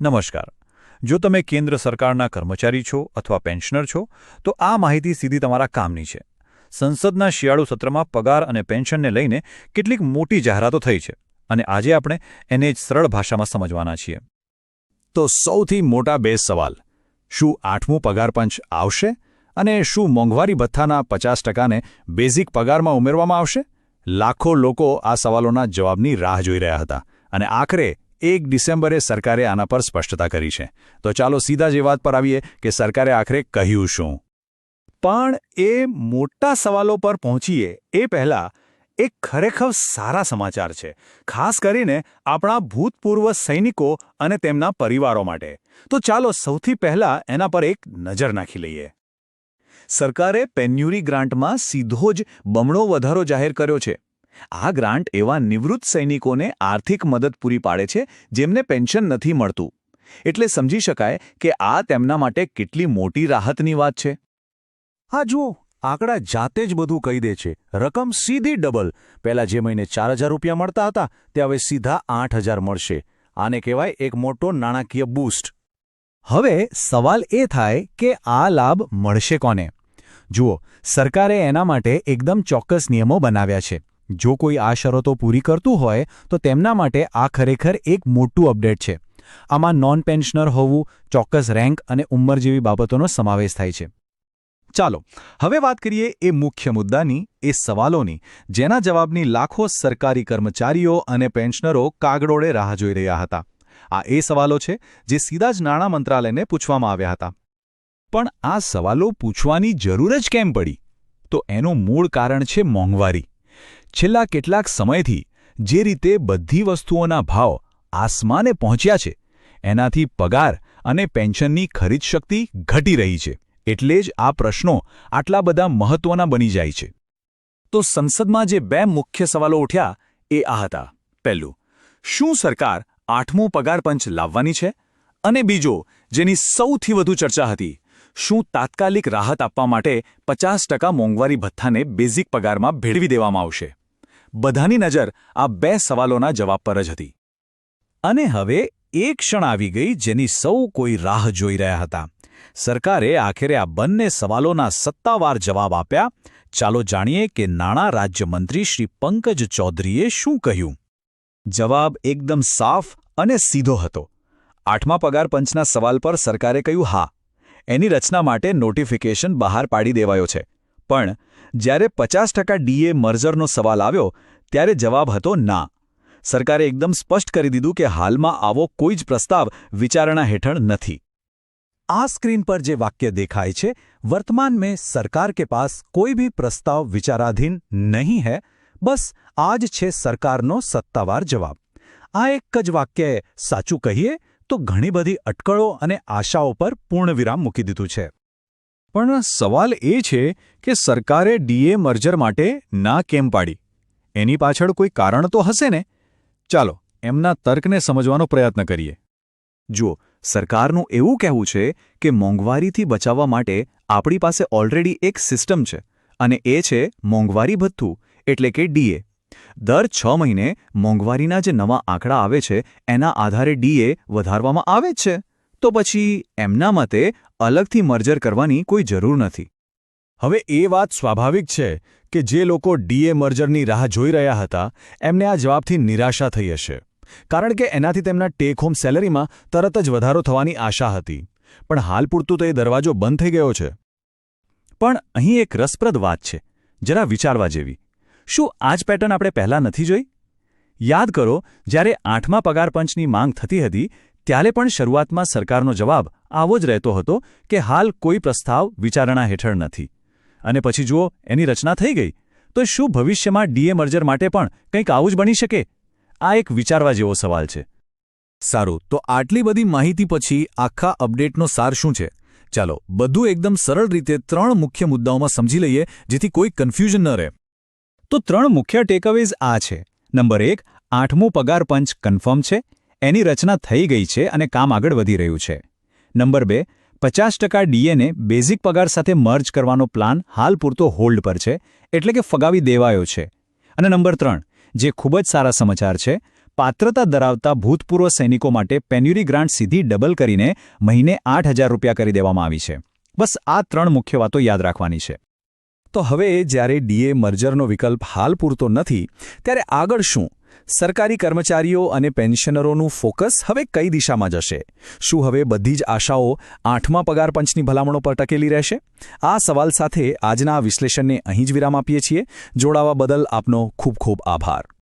નમસ્કાર. જો તમે કેન્દ્ર સરકારના કર્મચારી છો અથવા પેન્શનર છો, તો આ માહિતી સીધી તમારા કામની છે. સંસદના શિયાળુ સત્રમાં પગાર અને પેન્શનને લઈને કેટલીક મોટી જાહેરાતો થઈ છે અને આજે આપણે એને જ સરળ ભાષામાં સમજવાના છીએ. તો સૌથી મોટા બે સવાલ. શું આઠમું પગાર પંચ આવશે અને શું મોંઘવારી ભથ્થાના પચાસ ટકાને બેઝિક પગારમાં ઉમેરવામાં આવશે? લાખો લોકો આ સવાલોના જવાબની રાહ જોઈ રહ્યા હતા અને આખરે એક ડિસેમ્બરે સરકારે આના પર સ્પષ્ટતા કરી છે. તો ચાલો સીધા જ એ વાત પર આવીએ કે સરકારે આખરે કહ્યું શું. પણ એ મોટા સવાલો પર પહોંચીએ, એ પહેલાં એક ખરેખર સારા સમાચાર છે. ખાસ કરીને આપણા ભૂતપૂર્વ સૈનિકો અને તેમના પરિવારો માટે. તો ચાલો સૌથી પહેલા એના પર એક નજર નાખી લઈએ. સરકારે પેન્યુરી ગ્રાન્ટમાં સીધો જ બમણો વધારો જાહેર કર્યો છે. આ ગ્રાન્ટ એવા નિવૃત્ત સૈનિકોને આર્થિક મદદ પૂરી પાડે છે જેમને પેન્શન નથી મળતું. એટલે સમજી શકાય કે આ તેમના માટે કેટલી મોટી રાહતની વાત છે. હા જુઓ આંકડા જાતે જ બધું કહી દે છે. રકમ સીધી ડબલ. પહેલા જે મહિને ચાર હજાર રૂપિયા મળતા હતા તે હવે સીધા આઠ હજાર મળશે. આને કહેવાય એક મોટો નાણાકીય બૂસ્ટ. હવે સવાલ એ થાય કે આ લાભ મળશે કોને? જુઓ સરકારે એના માટે એકદમ ચોક્કસ નિયમો બનાવ્યા છે. જો કોઈ આ શરતો પૂરી કરતું હોય, તો તેમના માટે આ ખરેખર એક મોટું અપડેટ છે. આમાં નોન પેન્શનર હોવું, ચોક્કસ રેન્ક અને ઉંમર જેવી બાબતોનો સમાવેશ થાય છે. ચાલો, હવે વાત કરીએ એ મુખ્ય મુદ્દાની, એ સવાલોની, જેના જવાબની લાખો સરકારી કર્મચારીઓ અને પેન્શનરો કાગડોળે રાહ જોઈ રહ્યા હતા. આ એ સવાલો છે, જે સીધા જ નાણાં મંત્રાલયને પૂછવામાં આવ્યા હતા. પણ આ સવાલો પૂછવાની જરૂર જ કેમ પડી? તો એનું મૂળ કારણ છે મોંઘવારી. છેલ્લા કેટલાક સમયથી જે રીતે બધી વસ્તુઓના ભાવ આસમાને પહોંચ્યા છે, એનાથી પગાર અને પેન્શનની ખરીદ શક્તિ ઘટી રહી છે. એટલે જ આ પ્રશ્નો આટલા બધા મહત્વના બની જાય છે. તો સંસદમાં જે બે મુખ્ય સવાલો ઉઠ્યા એ આ હતા. પહેલું, શું સરકાર આઠમું પગાર પંચ લાવવાની છે? અને બીજો, જેની સૌથી વધુ ચર્ચા હતી, શું તાત્કાલિક રાહત આપવા માટે પચાસ ટકા મોંઘવારી ભથ્થાને બેઝિક પગારમાં ભેળવી દેવામાં આવશે? બધાની નજર આ બે સવાલોના જવાબ પર જ હતી. અને હવે એક ક્ષણ આવી ગઈ જેની સૌ કોઈ રાહ જોઈ રહ્યા હતા. સરકારે આખરે આ બંને સવાલોના સત્તાવાર જવાબ આપ્યા. ચાલો જાણીએ કે નાણાં રાજ્યમંત્રી શ્રી પંકજ ચૌધરીએ શું કહ્યું? જવાબ એકદમ સાફ અને સીધો હતો. આઠમા પગાર પંચના સવાલ પર સરકારે કહ્યું, હા, એની રચના માટે નોટિફિકેશન બહાર પાડી દેવાયો છે. પણ જ્યારે પચાસ ટકા ડીએ મર્જરનો સવાલ આવ્યો, ત્યારે જવાબ હતો ના. સરકારે એકદમ સ્પષ્ટ કરી દીધું કે હાલમાં આવો કોઈ જ પ્રસ્તાવ વિચારણા હેઠળ નથી. આ સ્ક્રીન પર જે વાક્ય દેખાય છે, વર્તમાન મેં સરકાર કે પાસ કોઈ ભી પ્રસ્તાવ વિચારાધીન નહીં હૈ, બસ આ જ છે સરકારનો સત્તાવાર જવાબ. આ એક જ વાક્યએ સાચું કહીએ તો ઘણી બધી અટકળો અને આશાઓ પર પૂર્ણવિરામ મૂકી દીધું છે. પણ સવાલ એ છે કે સરકારે ડીએ મર્જર માટે ના કેમ પાડી? એની પાછળ કોઈ કારણ તો હશે ને? ચાલો, એમના તર્કને સમજવાનો પ્રયત્ન કરીએ. જુઓ, સરકારનું એવું કહેવું છે કે મોંઘવારીથી બચાવવા માટે આપણી પાસે ઓલરેડી એક સિસ્ટમ છે, અને એ છે મોંઘવારી ભથ્થું, એટલે કે ડીએ. દર છ મહિને મોંઘવારીના જે નવા આંકડા આવે છે, એના આધારે ડીએ વધારવામાં આવે જ છે. તો પછી એમના મતે અલગથી મર્જર કરવાની કોઈ જરૂર નથી. હવે એ વાત સ્વાભાવિક છે કે જે લોકો ડીએ મર્જરની રાહ જોઈ રહ્યા હતા, એમને આ જવાબથી નિરાશા થઈ હશે. કારણ કે એનાથી તેમના ટેક હોમ સેલરીમાં તરત જ વધારો થવાની આશા હતી. પણ હાલ પૂરતું તો એ દરવાજો બંધ થઈ ગયો છે. પણ અહીં એક રસપ્રદ વાત છે, જરા વિચારવા જેવી. શું આ જ પેટર્ન આપણે પહેલાં નથી જોઈ? યાદ કરો, જ્યારે આઠમા પગાર પંચની માંગ થતી હતી ત્યારે પણ શરૂઆતમાં સરકારનો જવાબ આવો જ રહેતો હતો કે હાલ કોઈ પ્રસ્તાવ વિચારણા હેઠળ નથી. અને પછી જુઓ, એની રચના થઈ ગઈ. તો શું ભવિષ્યમાં ડીએ મર્જર માટે પણ કંઈક આવું જ બની શકે? આ એક વિચારવા જેવો સવાલ છે. સારું, તો આટલી બધી માહિતી પછી આખા અપડેટનો સાર શું છે? ચાલો, બધું એકદમ સરળ રીતે ત્રણ મુખ્ય મુદ્દાઓમાં સમજી લઈએ, જેથી કોઈ કન્ફ્યુઝન ન રહે. તો ત્રણ મુખ્ય ટેકઅવેઝ આ છે. નંબર એક, આઠમું પગાર પંચ કન્ફર્મ છે. એની રચના થઈ ગઈ છે અને કામ આગળ વધી રહ્યું છે. નંબર બે, પચાસ ટકા ડીએને બેઝિક પગાર સાથે મર્જ કરવાનો પ્લાન હાલ પૂરતો હોલ્ડ પર છે, એટલે કે ફગાવી દેવાયો છે. અને નંબર ત્રણ, જે ખૂબ જ સારા સમાચાર છે, પાત્રતા ધરાવતા ભૂતપૂર્વ સૈનિકો માટે પેન્યુરી ગ્રાન્ટ સીધી ડબલ કરીને મહિને આઠ હજાર રૂપિયા કરી દેવામાં આવી છે. બસ આ ત્રણ મુખ્ય વાતો યાદ રાખવાની છે. તો હવે જ્યારે ડીએ મર્જરનો વિકલ્પ હાલ પૂરતો નથી, ત્યારે આગળ શું? સરકારી કર્મચારીઓ અને પેન્શનરોનું ફોકસ હવે કઈ દિશામાં જશે? શું હવે બધી જ આશાઓ આઠમા પગાર પંચની ભલામણો પર ટકેલી રહેશે? આ સવાલ સાથે આજના વિશ્લેષણને અહીં જ વિરામ આપીએ છીએ. જોડાવા બદલ આપનો ખૂબ ખૂબ આભાર.